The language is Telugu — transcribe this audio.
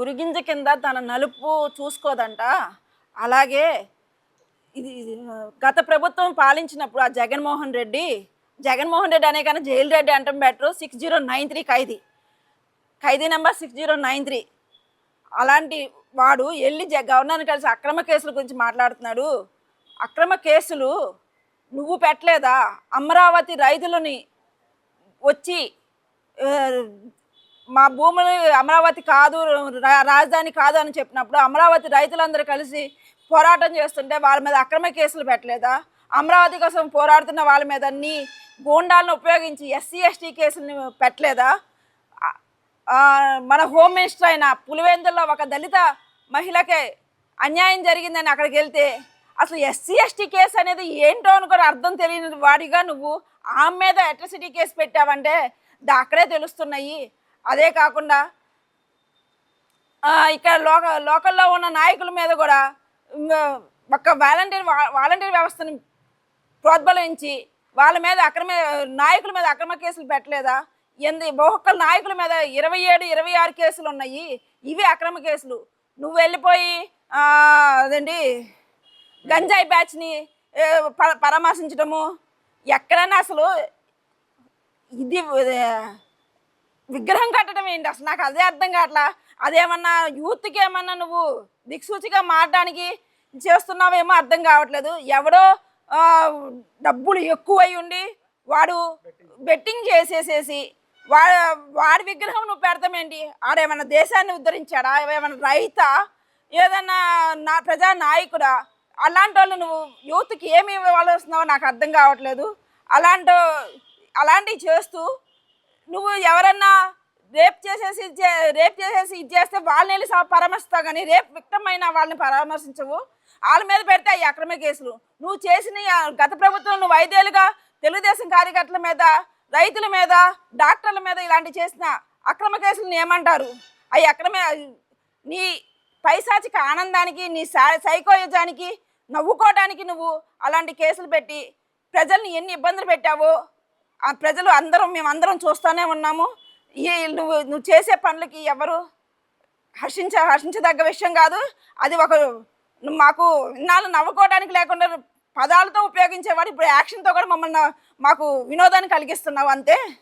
గురిగింజ కింద తన నలుపు చూసుకోదంట. అలాగే ఇది గత ప్రభుత్వం పాలించినప్పుడు ఆ జగన్మోహన్ రెడ్డి జగన్మోహన్ రెడ్డి అనే కానీ జైలు రెడ్డి అంటాం better six zero nine three ఖైదీ. ఖైదీ number six zero nine three. అలాంటి వాడు వెళ్ళి జ గవర్నర్ని కలిసి అక్రమ కేసుల గురించి మాట్లాడుతున్నాడు. అక్రమ కేసులు నువ్వు పెట్టలేదా? అమరావతి రైతులని వచ్చి మా భూములు అమరావతి కాదు రా- రాజధాని కాదు అని చెప్పినప్పుడు అమరావతి రైతులందరూ కలిసి పోరాటం చేస్తుంటే వాళ్ళ మీద అక్రమ కేసులు పెట్టలేదా? అమరావతి కోసం పోరాడుతున్న వాళ్ళ మీద అన్ని గూండాలను ఉపయోగించి ఎస్సీ ఎస్టీ కేసులను పెట్టలేదా? మన హోమ్ మినిస్టర్ అయిన పులివెందుల్లో ఒక దళిత మహిళకే అన్యాయం జరిగిందని అక్కడికి వెళ్తే అసలు ఎస్సీ ఎస్టీ కేసు అనేది ఏంటో అని కూడా అర్థం తెలియని వాడిగా నువ్వు ఆమె మీద అట్రసిటీ కేసు పెట్టావంటే దా అక్కడే తెలుస్తున్నాయి. అదే కాకుండా ఇక్కడ లోక లోకల్లో ఉన్న నాయకుల మీద కూడా ఒక వాలంటీర్ వాలంటీర్ వ్యవస్థను ప్రోద్బలించి వాళ్ళ మీద అక్రమ నాయకుల మీద అక్రమ కేసులు పెట్టలేదా? ఎందు ఒక్కొక్క నాయకుల మీద ఇరవై ఏడు ఇరవై ఆరు కేసులు ఉన్నాయి. ఇవి అక్రమ కేసులు. నువ్వు వెళ్ళిపోయి అదండి గంజాయి బ్యాచ్ని ప- పరామర్శించడము ఎక్కడైనా అసలు ఇది విగ్రహం కట్టడం ఏంటి? అసలు నాకు అదే అర్థం కావట్లా. అదేమన్నా యూత్కి ఏమన్నా నువ్వు దిక్సూచిగా మారడానికి చేస్తున్నావేమో అర్థం కావట్లేదు. ఎవడో డబ్బులు ఎక్కువై ఉండి వాడు బెట్టింగ్ చేసేసేసి వా వాడి విగ్రహం నువ్వు పెడతామేంటి ఆడేమన్నా దేశాన్ని ఉద్ధరించాడా? ఏమైనా రైతా? ఏదన్నా నా ప్రజా నాయకుడా అలాంటి వాళ్ళు నువ్వు యూత్కి ఏమి ఇవ్వాల్సినావో నాకు అర్థం కావట్లేదు. అలాంటి అలాంటివి చేస్తూ నువ్వు ఎవరన్నా రేప్ చేసేసి ఇది రేప్ చేసేసి ఇది చేస్తే వాళ్ళని వెళ్ళి పరామర్శిస్తావు కానీ రేప్ విక్టమైన వాళ్ళని పరామర్శించవు. వాళ్ళ మీద పెడితే ఈ అక్రమ కేసులు. నువ్వు చేసిన గత ప్రభుత్వం నువ్వు ఐదేళ్ళుగా తెలుగుదేశం కార్యకర్తల మీద రైతుల మీద డాక్టర్ల మీద ఇలాంటి చేసిన అక్రమ కేసులను ఏమంటారు? అవి అక్రమ నీ పైశాచిక ఆనందానికి నీ సై- సైకోయుజానికి నవ్వుకోవడానికి నువ్వు అలాంటి కేసులు పెట్టి ప్రజల్ని ఎన్ని ఇబ్బందులు పెట్టావో ఆ ప్రజలు అందరం మేమందరం చూస్తూనే ఉన్నాము. ఈ నువ్వు నువ్వు చేసే పనులకి ఎవరు హర్షించ హర్షించదగ్గ విషయం కాదు. అది ఒక మాకు ఇన్నాళ్ళు నవ్వుకోవడానికి లేకుండా పదాలతో ఉపయోగించేవాడు ఇప్పుడు యాక్షన్తో కూడా మమ్మల్ని మాకు వినోదాన్ని కలిగిస్తున్నావు అంతే.